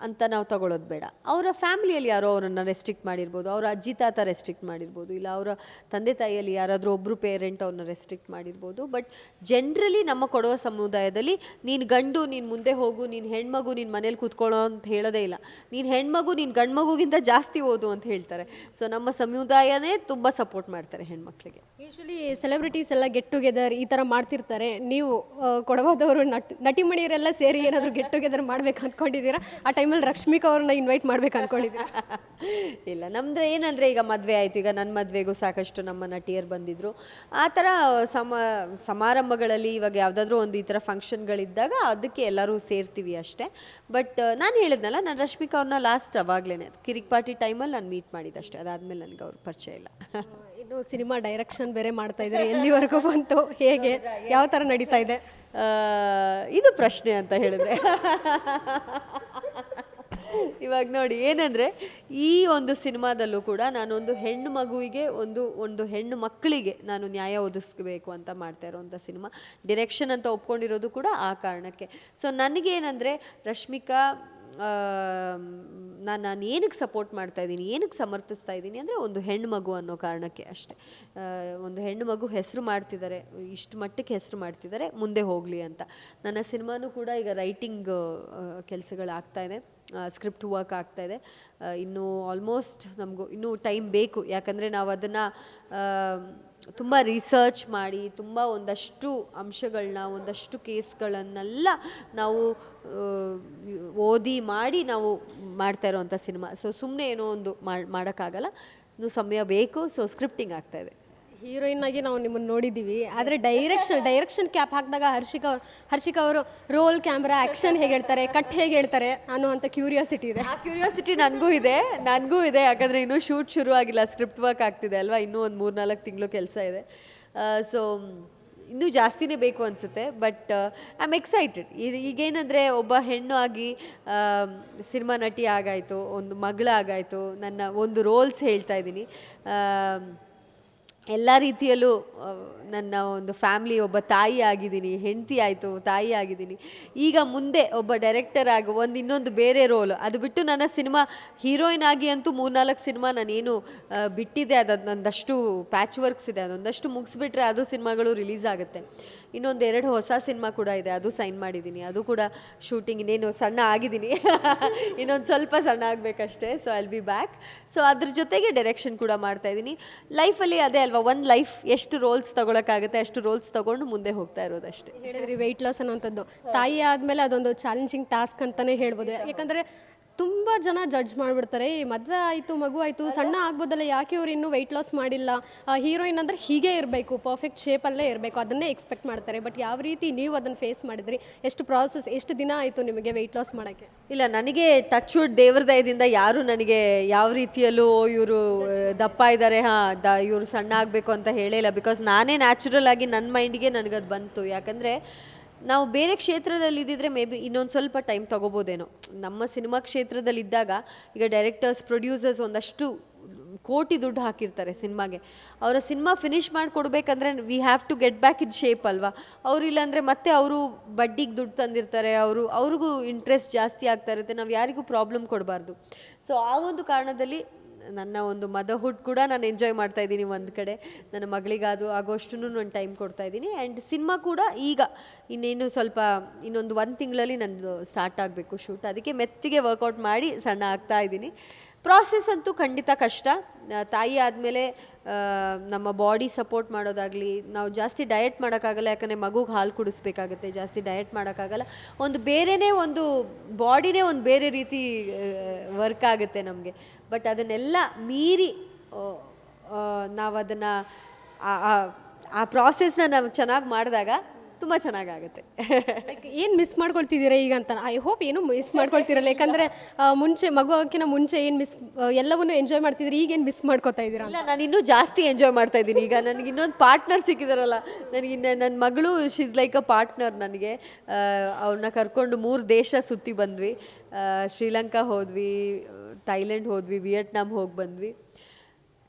ಅಂತ ನಾವು ತಗೊಳ್ಳೋದು ಬೇಡ. ಅವರ ಫ್ಯಾಮಿಲಿಯಲ್ಲಿ ಯಾರೋ ಅವರನ್ನು ರೆಸ್ಟ್ರಿಕ್ಟ್ ಮಾಡಿರ್ಬೋದು, ಅವರ ಅಜ್ಜಿ ತಾತ ರೆಸ್ಟ್ರಿಕ್ಟ್ ಮಾಡಿರ್ಬೋದು, ಇಲ್ಲ ಅವರ ತಂದೆ ತಾಯಿಯಲ್ಲಿ ಯಾರಾದರೂ ಒಬ್ಬರು ಪೇರೆಂಟ್ ಅವ್ರನ್ನ ರೆಸ್ಟ್ರಿಕ್ಟ್ ಮಾಡಿರ್ಬೋದು. ಬಟ್ ಜನ್ರಲಿ ನಮ್ಮ ಕೊಡುವ ಸಮುದಾಯದಲ್ಲಿ ನೀನು ಗಂಡು, ನೀನು ಮುಂದೆ ಹೋಗು, ನೀನು ಹೆಣ್ಮಗು, ನೀನು ಮನೇಲಿ ಕೂತ್ಕೊಳ್ಳೋ ಅಂತ ಹೇಳೋದೇ ಇಲ್ಲ. ನೀನು ಹೆಣ್ಮಗು, ನೀನು ಗಂಡು ಮಗುಗಿಂತ ಜಾಸ್ತಿ ಓದು ಅಂತ ಹೇಳ್ತಾರೆ. ಸೊ ನಮ್ಮ ಸಮುದಾಯನೇ ತುಂಬ ಸಪೋರ್ಟ್ ಮಾಡ್ತಾರೆ ಹೆಣ್ಮಕ್ಳಿಗೆ. ಯೂಶ್ವಲಿ ಸೆಲೆಬ್ರಿಟೀಸ್ ಎಲ್ಲ ಗೆಟ್ ಟುಗೆದರ್ ಈ ಥರ ಮಾಡ್ತಿರ್ತಾರೆ. ನೀವು ಕೊಡವಾದವರು ನಟ್, ನಟಿಮಣಿಯರೆಲ್ಲ ಸೇರಿ ಏನಾದರೂ ಗೆಟ್ ಟುಗೆದರ್ ಮಾಡ್ಬೇಕು ಅನ್ಕೊಂಡಿದ್ದೀರಾ? ಆ ಟೈಮಲ್ಲಿ ರಶ್ಮಿಕಾ ಅವ್ರನ್ನ ಇನ್ವೈಟ್ ಮಾಡ್ಬೇಕು ಅನ್ಕೊಂಡಿದ್ದೆ ಇಲ್ಲ, ನಮ್ದ್ರೆ ಏನಂದ್ರೆ ಈಗ ಮದುವೆ ಆಯ್ತು. ಈಗ ನನ್ನ ಮದುವೆಗೂ ಸಾಕಷ್ಟು ನಮ್ಮ ನಟಿಯರು ಬಂದಿದ್ರು. ಆ ಥರ ಸಮ, ಸಮಾರಂಭಗಳಲ್ಲಿ ಇವಾಗ ಯಾವುದಾದ್ರೂ ಒಂದು ಈ ಥರ ಫಂಕ್ಷನ್ಗಳಿದ್ದಾಗ ಅದಕ್ಕೆ ಎಲ್ಲರೂ ಸೇರ್ತೀವಿ ಅಷ್ಟೇ. ಬಟ್ ನಾನು ಹೇಳಿದ್ನಲ್ಲ, ನಾನು ರಶ್ಮಿಕಾ ಅವ್ರನ್ನ ಲಾಸ್ಟ್ ಅವಾಗಲೇ ಕಿರಿಕ್ ಪಾರ್ಟಿ ಟೈಮಲ್ಲಿ ನಾನು ಮೀಟ್ ಮಾಡಿದ್ದಷ್ಟೇ ಅದಾದ್ಮೇಲೆ ನನಗೆ ಅವ್ರ ಪರಿಚಯ ಇಲ್ಲ. ಇನ್ನು ಸಿನಿಮಾ ಡೈರೆಕ್ಷನ್ ಬೇರೆ ಮಾಡ್ತಾ ಇದ್ದಾರೆ. ಎಲ್ಲಿವರೆಗೂ ಬಂತು, ಹೇಗೆ, ಯಾವ ಥರ ನಡೀತಾ ಇದೆ? ಇದು ಪ್ರಶ್ನೆ ಅಂತ ಹೇಳಿದ್ರೆ. ಇವಾಗ ನೋಡಿ, ಏನಂದರೆ ಈ ಒಂದು ಸಿನಿಮಾದಲ್ಲೂ ಕೂಡ ನಾನೊಂದು ಹೆಣ್ಣು ಮಗುವಿಗೆ, ಒಂದು ಒಂದು ಹೆಣ್ಣು ಮಕ್ಕಳಿಗೆ ನಾನು ನ್ಯಾಯ ಒದಗಿಸ್ಬೇಕು ಅಂತ ಮಾಡ್ತಾ ಇರೋವಂಥ ಸಿನಿಮಾ. ಡಿರೆಕ್ಷನ್ ಅಂತ ಒಪ್ಕೊಂಡಿರೋದು ಕೂಡ ಆ ಕಾರಣಕ್ಕೆ. ಸೊ ನನಗೇನಂದರೆ ರಶ್ಮಿಕಾ ನಾನು ನಾನು ಏನಕ್ಕೆ ಸಪೋರ್ಟ್ ಮಾಡ್ತಾ ಇದ್ದೀನಿ, ಏನಕ್ಕೆ ಸಮರ್ಥಿಸ್ತಾ ಇದ್ದೀನಿ ಅಂದರೆ ಒಂದು ಹೆಣ್ಣು ಮಗು ಅನ್ನೋ ಕಾರಣಕ್ಕೆ ಅಷ್ಟೇ. ಒಂದು ಹೆಣ್ಣು ಮಗು ಹೆಸರು ಮಾಡ್ತಿದ್ದಾರೆ, ಇಷ್ಟು ಮಟ್ಟಕ್ಕೆ ಹೆಸರು ಮಾಡ್ತಿದ್ದಾರೆ, ಮುಂದೆ ಹೋಗಲಿ ಅಂತ. ನನ್ನ ಸಿನಿಮಾನೂ ಕೂಡ ಈಗ ರೈಟಿಂಗ್ ಕೆಲಸಗಳಾಗ್ತಾ ಇದೆ ಸ್ಕ್ರಿಪ್ಟ್ ವರ್ಕ್ ಆಗ್ತಾ ಇದೆ. ಇನ್ನೂ ಇನ್ನು ಆಲ್ಮೋಸ್ಟ್ ನಮಗೂ, ಇನ್ನೂ ಟೈಮ್ ಬೇಕು. ಯಾಕಂದರೆ ನಾವು ಅದನ್ನು ತುಂಬ ರಿಸರ್ಚ್ ಮಾಡಿ, ತುಂಬ ಒಂದಷ್ಟು ಅಂಶಗಳನ್ನ ಒಂದಷ್ಟು ಕೇಸ್ಗಳನ್ನೆಲ್ಲ ನಾವು ಓದಿ ಮಾಡಿ ನಾವು ಮಾಡ್ತಾ ಇರೋವಂಥ ಸಿನಿಮಾ. ಸೊ ಸುಮ್ಮನೆ ಏನೋ ಒಂದು ಮಾಡ್- ಮಾಡೋಕ್ಕಾಗಲ್ಲ. ಇನ್ನು ಸಮಯ ಬೇಕು ಸೊ ಸ್ಕ್ರಿಪ್ಟಿಂಗ್ ಆಗ್ತಾ ಇದೆ. ಹೀರೋಯಿನ್ ಆಗಿ ನಾವು ನಿಮ್ಮನ್ನು ನೋಡಿದ್ದೀವಿ. ಆದರೆ ಡೈರೆಕ್ಷನ್ ಡೈರೆಕ್ಷನ್ ಕ್ಯಾಪ್ ಹಾಕಿದಾಗ ಹರ್ಷಿಕಾ ಹರ್ಷಿಕಾ ಅವರು ರೋಲ್ ಕ್ಯಾಮ್ರಾ ಆ್ಯಕ್ಷನ್ ಹೇಗೆ ಹೇಳ್ತಾರೆ ಕಟ್ ಹೇಗೆ ಹೇಳ್ತಾರೆ ಅನ್ನುವಂಥ ಕ್ಯೂರಿಯಾಸಿಟಿ ಇದೆ. ಆ ಕ್ಯೂರಿಯಾಸಿಟಿ ನನಗೂ ಇದೆ ನನಗೂ ಇದೆ. ಯಾಕಂದರೆ ಇನ್ನೂ ಶೂಟ್ ಶುರು ಆಗಿಲ್ಲ ಸ್ಕ್ರಿಪ್ಟ್ ವರ್ಕ್ ಆಗ್ತಿದೆ ಅಲ್ವಾ? ಇನ್ನೂ ಒಂದು ಮೂರು ನಾಲ್ಕು ತಿಂಗಳು ಕೆಲಸ ಇದೆ. ಸೊ ಇನ್ನೂ ಜಾಸ್ತಿನೇ ಬೇಕು ಅನಿಸುತ್ತೆ. ಬಟ್ ಐ ಆಮ್ ಎಕ್ಸೈಟೆಡ್ ಈಗೇನಂದರೆ ಒಬ್ಬ ಹೆಣ್ಣು ಆಗಿ ಸಿನಿಮಾ ನಟಿ ಆಗಾಯಿತು, ಒಂದು ಮಗಳಾಗಾಯಿತು ನನ್ನ ಒಂದು ರೋಲ್ಸ್ ಹೇಳ್ತಾ ಇದ್ದೀನಿ. ಎಲ್ಲ ರೀತಿಯಲ್ಲೂ ನನ್ನ ಒಂದು ಫ್ಯಾಮ್ಲಿ ಒಬ್ಬ ತಾಯಿ ಆಗಿದ್ದೀನಿ, ಹೆಂಡತಿ ಆಯಿತು, ತಾಯಿ ಆಗಿದ್ದೀನಿ. ಈಗ ಮುಂದೆ ಒಬ್ಬ ಡೈರೆಕ್ಟರ್ ಆಗಿ ಒಂದು ಇನ್ನೊಂದು ಬೇರೆ ರೋಲ್ ಅದು ಬಿಟ್ಟು ನನ್ನ ಸಿನಿಮಾ ಹೀರೋಯಿನ್ ಆಗಿ ಅಂತೂ ಮೂರ್ನಾಲ್ಕು ಸಿನಿಮಾ ನಾನೇನು ಬಿಟ್ಟಿದೆ ಅದು ನಂದಷ್ಟು ಪ್ಯಾಚ್ ವರ್ಕ್ಸ್ ಇದೆ, ಅದೊಂದಷ್ಟು ಮುಗಿಸ್ಬಿಟ್ರೆ ಅದು ಸಿನಿಮಾಗಳು ರಿಲೀಸ್ ಆಗುತ್ತೆ. ಇನ್ನೊಂದು ಎರಡು ಹೊಸ ಸಿನಿಮಾ ಕೂಡ ಇದೆ, ಅದು ಸೈನ್ ಮಾಡಿದ್ದೀನಿ. ಅದು ಕೂಡ ಶೂಟಿಂಗ್ ಇನ್ನೇನು ಸಣ್ಣ ಆಗಿದ್ದೀನಿ. ಇನ್ನೊಂದು ಸ್ವಲ್ಪ ಸಣ್ಣ ಆಗಬೇಕಷ್ಟೇ so I'll be back so ಅದ್ರ ಜೊತೆಗೆ ಡೈರೆಕ್ಷನ್ ಕೂಡ ಮಾಡ್ತಾ ಇದ್ದೀನಿ. ಲೈಫಲ್ಲಿ ಅದೇ ಅಲ್ವಾ ಒಂದು ಲೈಫ್ ಎಷ್ಟು ರೋಲ್ಸ್ ತಗೊಳಕ್ಕಾಗುತ್ತೆ, ಅಷ್ಟು ರೋಲ್ಸ್ ತಗೊಂಡು ಮುಂದೆ ಹೋಗ್ತಾ ಇರೋದಷ್ಟೇ. ಹೇಳಿದ್ರಿ ವೆಯ್ಟ್ ಲಾಸ್ ಅನ್ನೋಂಥದ್ದು ತಾಯಿ ಆದಮೇಲೆ ಅದೊಂದು ಚಾಲೆಂಜಿಂಗ್ ಟಾಸ್ಕ್ ಅಂತಲೇ ಹೇಳ್ಬೋದು. ಯಾಕಂದರೆ ತುಂಬ ಜನ ಜಡ್ಜ್ ಮಾಡಿಬಿಡ್ತಾರೆ. ಈ ಮದುವೆ ಆಯಿತು, ಮಗು ಆಯಿತು, ಸಣ್ಣ ಆಗ್ಬೋದಲ್ಲ, ಯಾಕೆ ಇವ್ರು ಇನ್ನೂ ವೆಯ್ಟ್ ಲಾಸ್ ಮಾಡಿಲ್ಲ? ಹೀರೋಯಿನ್ ಅಂದರೆ ಹೀಗೆ ಇರಬೇಕು ಪರ್ಫೆಕ್ಟ್ ಶೇಪಲ್ಲೇ ಇರಬೇಕು, ಅದನ್ನೇ ಎಕ್ಸ್ಪೆಕ್ಟ್ ಮಾಡ್ತಾರೆ. ಬಟ್ ಯಾವ ರೀತಿ ನೀವು ಅದನ್ನು ಫೇಸ್ ಮಾಡಿದ್ರಿ? ಎಷ್ಟು ಪ್ರಾಸೆಸ್ ಎಷ್ಟು ದಿನ ಆಯಿತು ನಿಮಗೆ ವೆಯ್ಟ್ ಲಾಸ್ ಮಾಡೋಕ್ಕೆ? ಇಲ್ಲ, ನನಗೆ ವುಡ್ ದೇವ್ರ ದಯದಿಂದ ಯಾರು ನನಗೆ ಯಾವ ರೀತಿಯಲ್ಲೂ ಇವರು ದಪ್ಪ ಇದ್ದಾರೆ ಹಾಂ, ದ, ಇವರು ಸಣ್ಣ ಆಗಬೇಕು ಅಂತ ಹೇಳಿಲ್ಲ ಬಿಕಾಸ್ ನಾನೇ ನ್ಯಾಚುರಲ್ ಆಗಿ ನನ್ನ ಮೈಂಡಿಗೆ ನನಗದು ಬಂತು. ಯಾಕಂದರೆ ನಾವು ಬೇರೆ ಕ್ಷೇತ್ರದಲ್ಲಿ ಇದ್ದಿದ್ರೆ ಮೇ ಬಿ ಇನ್ನೊಂದು ಸ್ವಲ್ಪ ಟೈಮ್ ತಗೋಬೋದೇನೋ. ನಮ್ಮ ಸಿನಿಮಾ ಕ್ಷೇತ್ರದಲ್ಲಿದ್ದಾಗ ಈಗ ಡೈರೆಕ್ಟರ್ಸ್ ಪ್ರೊಡ್ಯೂಸರ್ಸ್ ಒಂದಷ್ಟು ಕೋಟಿ ದುಡ್ಡು ಹಾಕಿರ್ತಾರೆ ಸಿನಿಮಾಗೆ ಅವರ cinema finish ಮಾಡಿಕೊಡ್ಬೇಕಂದ್ರೆ we have to get back in shape ಅಲ್ವಾ? ಅವ್ರು ಇಲ್ಲಾಂದರೆ ಮತ್ತೆ ಅವರು ಬಡ್ಡಿಗೆ ದುಡ್ಡು ತಂದಿರ್ತಾರೆ, ಅವರು, ಅವ್ರಿಗೂ ಇಂಟ್ರೆಸ್ಟ್ ಜಾಸ್ತಿ ಆಗ್ತಾ ಇರುತ್ತೆ, ನಾವು ಯಾರಿಗೂ ಪ್ರಾಬ್ಲಮ್ ಕೊಡಬಾರ್ದು. ಸೊ ಆ ಒಂದು ಕಾರಣದಲ್ಲಿ ನನ್ನ ಒಂದು ಮದರ್ಹುಡ್ ಕೂಡ ನಾನು ಎಂಜಾಯ್ ಮಾಡ್ತಾ ಇದ್ದೀನಿ ಒಂದು ಕಡೆ. ನನ್ನ ಮಗಳಿಗಾದು ಆಗೋಷ್ಟು ನಾನು ಟೈಮ್ ಕೊಡ್ತಾ ಇದ್ದೀನಿ. ಆ್ಯಂಡ್ ಸಿನಿಮಾ ಕೂಡ ಈಗ ಇನ್ನೇನು ಸ್ವಲ್ಪ ಇನ್ನೊಂದು ಒಂದು ತಿಂಗಳಲ್ಲಿ ನಂದು ಸ್ಟಾರ್ಟ್ ಆಗಬೇಕು ಶೂಟ್ ಅದಕ್ಕೆ ಮೆತ್ತಿಗೆ ವರ್ಕೌಟ್ ಮಾಡಿ ಸಣ್ಣ ಆಗ್ತಾ ಇದ್ದೀನಿ. ಪ್ರಾಸೆಸ್ ಅಂತೂ ಖಂಡಿತ ಕಷ್ಟ. ತಾಯಿ ಆದಮೇಲೆ ನಮ್ಮ ಬಾಡಿ ಸಪೋರ್ಟ್ ಮಾಡೋದಾಗಲಿ, ನಾವು ಜಾಸ್ತಿ ಡಯಟ್ ಮಾಡೋಕ್ಕಾಗಲ್ಲ, ಯಾಕಂದರೆ ಮಗುಗೆ ಹಾಲು ಕುಡಿಸ್ಬೇಕಾಗತ್ತೆ, ಜಾಸ್ತಿ ಡಯಟ್ ಮಾಡೋಕ್ಕಾಗಲ್ಲ. ಒಂದು ಬೇರೆಯೇ ಒಂದು ಬಾಡಿನೇ ಒಂದು ಬೇರೆ ರೀತಿ ವರ್ಕ್ ಆಗುತ್ತೆ ನಮಗೆ. ಬಟ್ ಅದನ್ನೆಲ್ಲ ಮೀರಿ ನಾವು ಅದನ್ನು ಆ ಪ್ರಾಸೆಸ್ನ ನಾವು ಚೆನ್ನಾಗಿ ಮಾಡಿದಾಗ ತುಂಬ ಚೆನ್ನಾಗಾಗುತ್ತೆ. ಲೈಕ್ ಏನು ಮಿಸ್ ಮಾಡ್ಕೊಳ್ತಿದ್ದೀರಾ ಈಗ ಅಂತ? ಐ ಹೋಪ್ ಏನು ಮಿಸ್ ಮಾಡ್ಕೊಳ್ತಿರಲ್ಲ. ಯಾಕಂದರೆ ಮುಂಚೆ ಮಗು ಆಗೋಕ್ಕಿಂತ ಮುಂಚೆ ಏನು ಮಿಸ್ ಎಲ್ಲವನ್ನೂ ಎಂಜಾಯ್ ಮಾಡ್ತಿದ್ರಿ ಈಗೇನು ಮಿಸ್ ಮಾಡ್ಕೊತಾ ಇದ್ದೀರಾ ಇಲ್ಲ ನಾನು ಇನ್ನೂ ಜಾಸ್ತಿ ಎಂಜಾಯ್ ಮಾಡ್ತಾ ಇದ್ದೀನಿ. ಈಗ ನನಗೆ ಇನ್ನೊಂದು ಪಾರ್ಟ್ನರ್ ಸಿಕ್ಕಿದಾರಲ್ಲ. ನನಗೆ ನನ್ನ ಮಗಳು ಶೀಸ್ ಲೈಕ್ ಅ ಪಾರ್ಟ್ನರ್ ನನಗೆ. ಅವ್ರನ್ನ ಕರ್ಕೊಂಡು ಮೂರು ದೇಶ ಸುತ್ತಿ ಬಂದ್ವಿ. ಶ್ರೀಲಂಕಾ ಹೋದ್ವಿ ಥೈಲ್ಯಾಂಡ್ ಹೋದ್ವಿ ವಿಯೆಟ್ನಾಮ್ ಹೋಗಿ ಬಂದ್ವಿ.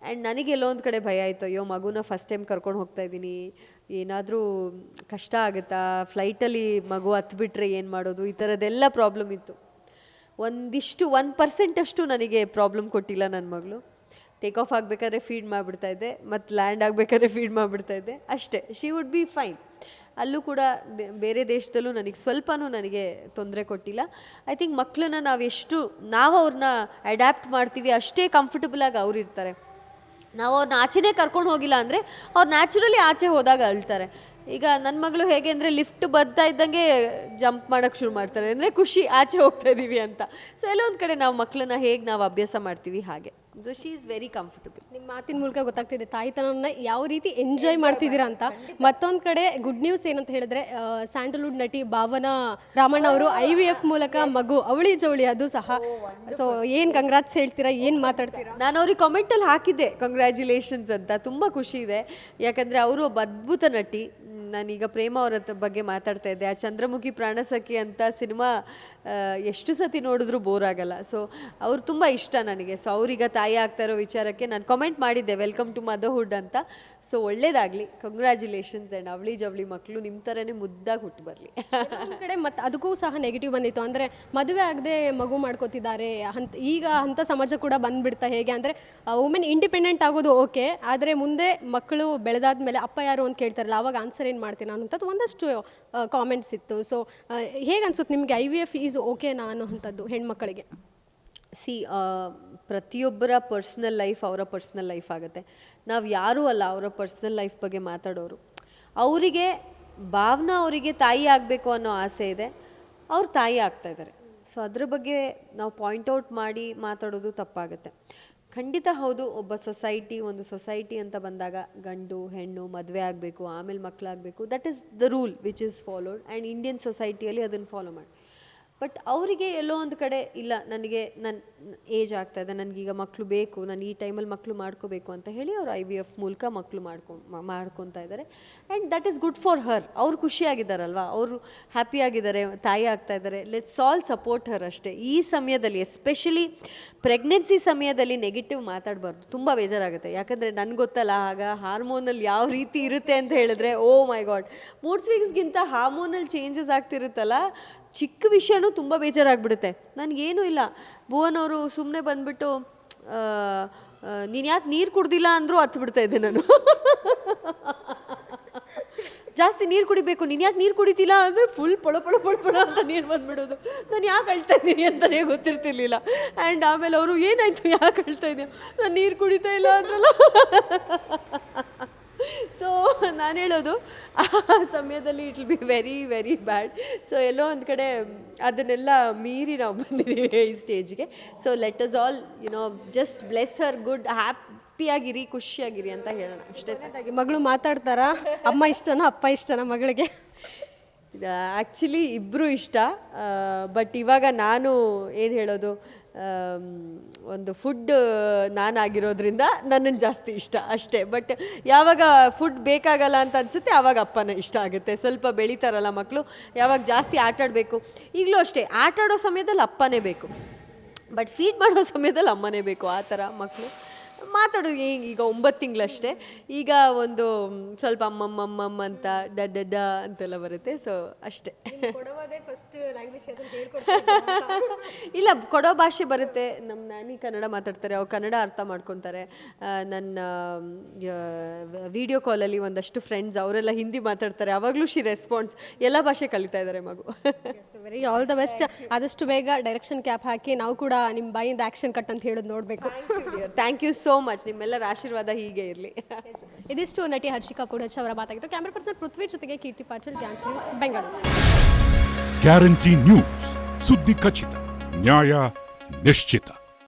ಆ್ಯಂಡ್ ನನಗೆ ಎಲ್ಲೋ ಒಂದು ಕಡೆ ಭಯ ಆಯಿತು. ಅಯ್ಯೋ, ಮಗುನ ಫಸ್ಟ್ ಟೈಮ್ ಕರ್ಕೊಂಡು ಹೋಗ್ತಾ ಇದ್ದೀನಿ. ಏನಾದರೂ ಕಷ್ಟ ಆಗುತ್ತಾ? ಫ್ಲೈಟಲ್ಲಿ ಮಗು ಹತ್ಬಿಟ್ರೆ ಏನು ಮಾಡೋದು? ಈ ಥರದ್ದೆಲ್ಲ ಪ್ರಾಬ್ಲಮ್ ಇತ್ತು. ಒಂದಿಷ್ಟು ಒನ್ ಪರ್ಸೆಂಟ್ ಅಷ್ಟು ನನಗೆ ಪ್ರಾಬ್ಲಮ್ ಕೊಟ್ಟಿಲ್ಲ ನನ್ನ ಮಗಳು. ಟೇಕ್ ಆಫ್ ಆಗಬೇಕಾದ್ರೆ ಫೀಡ್ ಮಾಡಿಬಿಡ್ತಾ ಇದ್ದೆ. ಮತ್ತು ಲ್ಯಾಂಡ್ ಆಗಬೇಕಾದ್ರೆ ಫೀಡ್ ಮಾಡಿಬಿಡ್ತಾ ಇದ್ದೆ. ಅಷ್ಟೇ. ಶಿ ವುಡ್ ಬಿ ಫೈನ್ ಅಲ್ಲೂ ಕೂಡ ಬೇರೆ ದೇಶದಲ್ಲೂ ನನಗೆ ಸ್ವಲ್ಪನೂ ನನಗೆ ತೊಂದರೆ ಕೊಟ್ಟಿಲ್ಲ. ಐ ಥಿಂಕ್ ಮಕ್ಕಳನ್ನ ನಾವು ಎಷ್ಟು, ನಾವು ಅವ್ರನ್ನ ಅಡ್ಯಾಪ್ಟ್ ಮಾಡ್ತೀವಿ ಅಷ್ಟೇ ಕಂಫರ್ಟಬಲ್ ಆಗಿ ಅವ್ರು ಇರ್ತಾರೆ ನಾವು ಅವ್ರನ್ನ ಆಚೆನೇ ಕರ್ಕೊಂಡು ಹೋಗಿಲ್ಲ ಅಂದರೆ ಅವ್ರು ನ್ಯಾಚುರಲಿ ಆಚೆ ಹೋದಾಗ ಅಳ್ತಾರೆ. ಈಗ ನನ್ನ ಮಗಳು ಹೇಗೆ ಅಂದರೆ ಲಿಫ್ಟ್ ಬರ್ತಾ ಇದ್ದಂಗೆ ಜಂಪ್ ಮಾಡೋಕ್ಕೆ ಶುರು ಮಾಡ್ತಾರೆ. ಅಂದರೆ ಖುಷಿ ಆಚೆ ಹೋಗ್ತಾ ಇದ್ದೀವಿ ಅಂತ. ಸೊ ಎಲ್ಲೊಂದು ಕಡೆ ನಾವು ಮಕ್ಕಳನ್ನ ಹೇಗೆ ನಾವು ಅಭ್ಯಾಸ ಮಾಡ್ತೀವಿ ಹಾಗೆ. So she is very comfortable ನಿಮ್ಮ ಮಾತಿನ ಮೂಲಕ ಗೊತ್ತಾಗ್ತಿದೆ ತಾಯ್ತನನ್ನ ಯಾವ ರೀತಿ ಎಂಜಾಯ್ ಮಾಡ್ತಿದ್ದೀರಾ ಅಂತ. ಮತ್ತೊಂದು ಕಡೆ ಗುಡ್ ನ್ಯೂಸ್ ಏನಂತ ಹೇಳಿದ್ರೆ ಸ್ಯಾಂಡಲ್ವುಡ್ ನಟಿ ಭಾವನಾ ರಾಮಣ್ಣ ಅವರು ಐ ವಿ ಎಫ್ ಮೂಲಕ ಮಗು ಅವಳಿ ಜವಳಿ ಅದು ಸಹ. ಸೊ ಏನು ಕಂಗ್ರಾಟ್ಸ್ ಹೇಳ್ತೀರಾ ಏನು ಮಾತಾಡ್ತೀರಾ? ನಾನು ಅವ್ರಿಗೆ ಕಾಮೆಂಟಲ್ಲಿ ಹಾಕಿದ್ದೆ ಕಂಗ್ರ್ಯಾಚುಲೇಷನ್ಸ್ ಅಂತ. ತುಂಬಾ ಖುಷಿ ಇದೆ. ಯಾಕಂದ್ರೆ ಅವರು ಒಬ್ಬ ಅದ್ಭುತ ನಟಿ. ನಾನೀಗ ಪ್ರೇಮ ಅವರ ಬಗ್ಗೆ ಮಾತಾಡ್ತಾ ಇದ್ದೆ. ಆ ಚಂದ್ರಮುಖಿ ಪ್ರಾಣಸಖಿ ಅಂತ ಸಿನಿಮಾ ಎಷ್ಟು ಸತಿ ನೋಡಿದ್ರೂ ಬೋರ್ ಆಗಲ್ಲ. ಸೊ ಅವ್ರು ತುಂಬ ಇಷ್ಟ ನನಗೆ. ಸೊ ಅವ್ರೀಗ ತಾಯಿ ಆಗ್ತಾ ಇರೋ ವಿಚಾರಕ್ಕೆ ನಾನು ಕಾಮೆಂಟ್ ಮಾಡಿದ್ದೆ. ವೆಲ್ಕಮ್ ಟು ಮದರ್ಹುಡ್ ಅಂತ. ಸೊ ಒಳ್ಳೇದಾಗಲಿ. ಕಂಗ್ರ್ಯಾಚುಲೇಷನ್ಸ್ ಅಂಡ್ ಅವಳಿ ಜವಳಿ ಮಕ್ಕಳು ನಿಮ್ಮ ಥರನೇ ಮುದ್ದಾಗಿ ಹುಟ್ಟು ಬರಲಿ. ಕಡೆ ಮತ್ತೆ ಅದಕ್ಕೂ ಸಹ ನೆಗೆಟಿವ್ ಬಂದಿತ್ತು. ಅಂದ್ರೆ ಮದುವೆ ಆಗದೆ ಮಗು ಮಾಡ್ಕೋತಿದ್ದಾರೆ. ಅಂತ ಈಗ ಅಂತ ಸಮಾಜ ಕೂಡ ಬಂದ್ಬಿಡ್ತಾ ಹೇಗೆ ಅಂದ್ರೆ ವುಮೆನ್ ಇಂಡಿಪೆಂಡೆಂಟ್ ಆಗೋದು ಓಕೆ ಆದರೆ ಮುಂದೆ ಮಕ್ಕಳು ಬೆಳೆದಾದ ಮೇಲೆ ಅಪ್ಪ ಯಾರು ಅಂತ ಕೇಳ್ತಾರಲ್ಲ ಅವಾಗ ಆನ್ಸರ್ ಏನು ಮಾಡ್ತೀನಿ ಅನ್ನೋಂಥದ್ದು ಒಂದಷ್ಟು ಕಾಮೆಂಟ್ಸ್ ಇತ್ತು. ಸೊ ಹೇಗೆ ಅನ್ಸುತ್ತೆ ನಿಮಗೆ ಐ ವಿ ಎಫ್ ಈಸ್ ಓಕೆನಾ ಅನ್ನೋಂಥದ್ದು ಹೆಣ್ಮಕ್ಕಳಿಗೆ ಸಿ ಪ್ರತಿಯೊಬ್ಬರ ಪರ್ಸ್ನಲ್ ಲೈಫ್ ಅವರ ಪರ್ಸ್ನಲ್ ಲೈಫ್ ಆಗುತ್ತೆ. ನಾವು ಯಾರೂ ಅಲ್ಲ, ಅವರ ಪರ್ಸ್ನಲ್ ಲೈಫ್ ಬಗ್ಗೆ ಮಾತಾಡೋರು. ಅವರಿಗೆ ಭಾವನಾ ಅವರಿಗೆ ತಾಯಿ ಆಗಬೇಕು ಅನ್ನೋ ಆಸೆ ಇದೆ. ಅವ್ರು ತಾಯಿ ಆಗ್ತಾ ಇದ್ದಾರೆ ಸೊ ಅದ್ರ ಬಗ್ಗೆ ನಾವು ಪಾಯಿಂಟ್ ಔಟ್ ಮಾಡಿ ಮಾತಾಡೋದು ತಪ್ಪಾಗುತ್ತೆ. ಖಂಡಿತ ಹೌದು, ಒಬ್ಬ ಸೊಸೈಟಿ ಒಂದು ಸೊಸೈಟಿ ಅಂತ ಬಂದಾಗ ಗಂಡು, ಹೆಣ್ಣು, ಮದುವೆ ಆಗಬೇಕು, ಆಮೇಲೆ ಮಕ್ಕಳಾಗಬೇಕು that is the rule which is followed and Indian ಸೊಸೈಟಿಯಲ್ಲಿ ಅದನ್ನು ಫಾಲೋ ಮಾಡಿ. ಬಟ್ ಅವರಿಗೆ ಎಲ್ಲೋ ಒಂದು ಕಡೆ ಇಲ್ಲ, ನನಗೆ ನನ್ನ ಏಜ್ ಆಗ್ತಾ ಇದೆ ನನಗೀಗ ಮಕ್ಕಳು ಬೇಕು, ನಾನು ಈ ಟೈಮಲ್ಲಿ ಮಕ್ಕಳು ಮಾಡ್ಕೋಬೇಕು ಅಂತ ಹೇಳಿ ಅವ್ರು ಐ ವಿ ಎಫ್ ಮೂಲಕ ಮಕ್ಕಳು ಮಾಡ್ಕೊಂಡು ಮಾಡ್ಕೊತಾ ಇದ್ದಾರೆ. And that is good for her ಅವ್ರು ಖುಷಿಯಾಗಿದ್ದಾರಲ್ವಾ ಅವರು ಹ್ಯಾಪಿಯಾಗಿದ್ದಾರೆ ತಾಯಿ ಆಗ್ತಾ ಇದ್ದಾರೆ. ಲೆಟ್ಸ್ ಆಲ್ ಸಪೋರ್ಟ್ ಹರ್ ಅಷ್ಟೇ. ಈ ಸಮಯದಲ್ಲಿ ಎಸ್ಪೆಷಲಿ ಪ್ರೆಗ್ನೆನ್ಸಿ ಸಮಯದಲ್ಲಿ ನೆಗೆಟಿವ್ ಮಾತಾಡಬಾರ್ದು. ತುಂಬ ಬೇಜಾರಾಗುತ್ತೆ. ಯಾಕಂದರೆ ನನಗೆ ಗೊತ್ತಲ್ಲ, ಆಗ ಹಾರ್ಮೋನಲ್ಲಿ ಯಾವ ರೀತಿ ಇರುತ್ತೆ ಅಂತ ಹೇಳಿದ್ರೆ ಓ ಮೈ ಗಾಡ್ ಮೂಡ್ ಸ್ವಿಂಗ್ಸ್ಗಿಂತ ಹಾರ್ಮೋನಲ್ ಚೇಂಜಸ್ ಆಗ್ತಿರುತ್ತಲ್ಲ. ಚಿಕ್ಕ ವಿಷಯನೂ ತುಂಬ ಬೇಜಾರಾಗ್ಬಿಡುತ್ತೆ. ನನಗೇನೂ ಇಲ್ಲ. ಭುವನ್ ಅವರು ಸುಮ್ಮನೆ ಬಂದ್ಬಿಟ್ಟು ನೀನು ಯಾಕೆ ನೀರು ಕುಡ್ದಿಲ್ಲ ಅಂದರೂ ಹತ್ತು ಇದ್ದೆ ನಾನು. ಜಾಸ್ತಿ ನೀರು ಕುಡಿಬೇಕು. ನೀನು ಯಾಕೆ ನೀರು ಕುಡಿತಿಲ್ಲ ಅಂದರೆ ಫುಲ್ ಪೊಳ ಪೊಳ ಪೊಳ ಪೊಳ ಅಂತ ನೀರು ಬಂದ್ಬಿಡೋದು. ನಾನು ಯಾಕೆ ಅಳ್ತಾ ಇದ್ದೀನಿ ಅಂತಲೇ ಗೊತ್ತಿರ್ತಿರ್ಲಿಲ್ಲ. ಆ್ಯಂಡ್ ಆಮೇಲೆ ಅವರು ಏನಾಯಿತು ಯಾಕೆ ಅಳ್ತಾ ಇದ್ದೀನಿ ನಾನು ನೀರು ಕುಡಿತಾ ಇಲ್ಲ ಅಂದ್ರಲ್ಲ. ಸೊ ನಾನು ಹೇಳೋದು ಆ ಸಮಯದಲ್ಲಿ it will be very very bad so ಎಲ್ಲೋ ಒಂದು ಕಡೆ ಅದನ್ನೆಲ್ಲ ಮೀರಿ ನಾವು ಬಂದಿದ್ದೀವಿ ಈ ಸ್ಟೇಜ್ಗೆ so let us all you know just bless her good ಹ್ಯಾಪಿಯಾಗಿರಿ ಖುಷಿಯಾಗಿರಿ ಅಂತ ಹೇಳೋಣ. ಅಷ್ಟೇ. ಮಗಳು ಮಾತಾಡ್ತಾರಾ? ಅಮ್ಮ ಇಷ್ಟನಾ ಅಪ್ಪ ಇಷ್ಟನಾ ಮಗಳಿಗೆ? ಆ್ಯಕ್ಚುಲಿ ಇಬ್ಬರು ಇಷ್ಟ ಬಟ್ ಇವಾಗ ನಾನು ಏನು ಹೇಳೋದು ಒಂದು ಫುಡ್ ನಾನಾಗಿರೋದ್ರಿಂದ ನನ್ನನ್ನು ಜಾಸ್ತಿ ಇಷ್ಟ ಅಷ್ಟೇ. ಬಟ್ ಯಾವಾಗ ಫುಡ್ ಬೇಕಾಗಲ್ಲ ಅಂತ ಅನಿಸುತ್ತೆ ಆವಾಗ ಅಪ್ಪನ ಇಷ್ಟ ಆಗುತ್ತೆ. ಸ್ವಲ್ಪ ಬೆಳೀತಾರಲ್ಲ ಮಕ್ಕಳು ಯಾವಾಗ ಜಾಸ್ತಿ ಆಟಾಡಬೇಕು ಈಗಲೂ ಅಷ್ಟೇ ಆಟಾಡೋ ಸಮಯದಲ್ಲಿ ಅಪ್ಪನೇ ಬೇಕು. ಬಟ್ ಫೀಡ್ ಮಾಡೋ ಸಮಯದಲ್ಲಿ ಅಮ್ಮನೇ ಬೇಕು, ಆ ಥರ ಮಕ್ಕಳು ಮಾತಾಡೋದು ಈಗ ಈಗ ಒಂಬತ್ತು ತಿಂಗಳಷ್ಟೇ. ಈಗ ಒಂದು ಸ್ವಲ್ಪ ಅಮ್ಮಮ್ಮಮ್ಮಮ್ಮ ಅಂತ ಡ ಡ ಡ ಅಂತೆಲ್ಲ ಬರುತ್ತೆ ಸೊ ಅಷ್ಟೇ. ಇಲ್ಲ ಕೊಡೋ ಭಾಷೆ ಬರುತ್ತೆ. ನಮ್ಮ ನಾನಿ ಕನ್ನಡ ಮಾತಾಡ್ತಾರೆ ಅವ್ರು ಕನ್ನಡ ಅರ್ಥ ಮಾಡ್ಕೊತಾರೆ. ನನ್ನ ವಿಡಿಯೋ ಕಾಲಲ್ಲಿ ಒಂದಷ್ಟು ಫ್ರೆಂಡ್ಸ್ ಅವರೆಲ್ಲ ಹಿಂದಿ ಮಾತಾಡ್ತಾರೆ. ಅವಾಗಲೂ ಶಿ ರೆಸ್ಪಾನ್ಸ್ ಎಲ್ಲ ಭಾಷೆ ಕಲಿತಾ ಇದ್ದಾರೆ ಮಗು. ವೆರಿ ಆಲ್ ದ ಬೆಸ್ಟ್ ಆದಷ್ಟು ಬೇಗ ಡೈರೆಕ್ಷನ್ ಕ್ಯಾಪ್ ಹಾಕಿ ನಾವು ಕೂಡ ನಿಮ್ಮ ಬಾಯಿಂದ ಆಕ್ಷನ್ ಕಟ್ ಅಂತ ಹೇಳೋದು ನೋಡಬೇಕು. ಥ್ಯಾಂಕ್ ಯು ಸೋ ಮಚ್ ನಿಮ್ಮೆಲ್ಲರ ಆಶೀರ್ವಾದ ಹೀಗೆ ಇರಲಿ. ಇದಿಷ್ಟು ನಟಿ ಹರ್ಷಿಕಾ ಕೂಡ ಅವರ ಮಾತಾಗಿತ್ತು ಕ್ಯಾಮ್ರಾ ಪರ್ಸನ್ ಪೃಥ್ವಿ ಜೊತೆಗೆ Keerthi Patil dance news Bengaluru guarantee news ಸುದ್ದಿ ಖಚಿತ ನ್ಯಾಯ ನಿಶ್ಚಿತ.